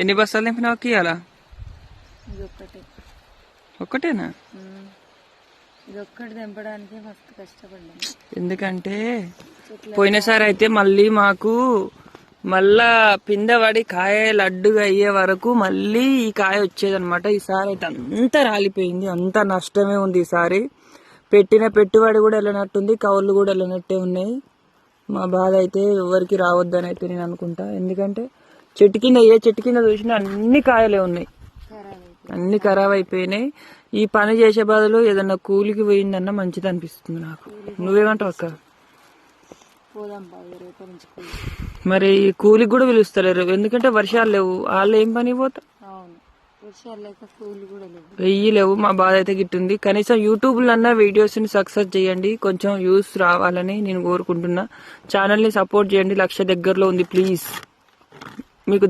ఎన్ని బస్తాలు నింపినావు ఇవాళ ఒక్కటే ఒక్కటేనా? ఎందుకంటే పోయినసారి అయితే మళ్ళీ మాకు మళ్ళా పింద పడి కాయ లడ్డుగా అయ్యే వరకు మళ్ళీ ఈ కాయ వచ్చేదన్నమాట. ఈసారి అయితే అంతా రాలిపోయింది అంత నష్టమే ఉంది ఈసారి పెట్టిన పెట్టుబడి కూడా వెళ్ళినట్టుంది కౌళ్ళు కూడా వెళ్ళినట్టే ఉన్నాయి. మా బాధ అయితే ఎవరికి రావద్దని అయితే నేను అనుకుంటా. ఎందుకంటే చెట్టు కింద ఏ చెట్టు కింద చూసినా అన్ని కాయలే ఉన్నాయి. అన్ని ఖరాబ్ అయిపోయినాయి. ఈ పని చేసే బదులు ఏదన్నా కూలికి పోయిందన్న మంచిది అనిపిస్తుంది నాకు. నువ్వేమంటావు అక్క? మరి ఈ కూలికి కూడా పిలుస్తలేరు. ఎందుకంటే వర్షాలు లేవు. వాళ్ళు ఏం పని లేవు. వెయ్యి లేవు. మా బాధ అయితే గిట్టుంది. కనీసం యూట్యూబ్ అన్న వీడియోస్ని సక్సెస్ చేయండి. కొంచెం వ్యూస్ రావాలని నేను కోరుకుంటున్నా. ఛానల్ని సపోర్ట్ చేయండి. లక్ష దగ్గరలో ఉంది. ప్లీజ్. మీకు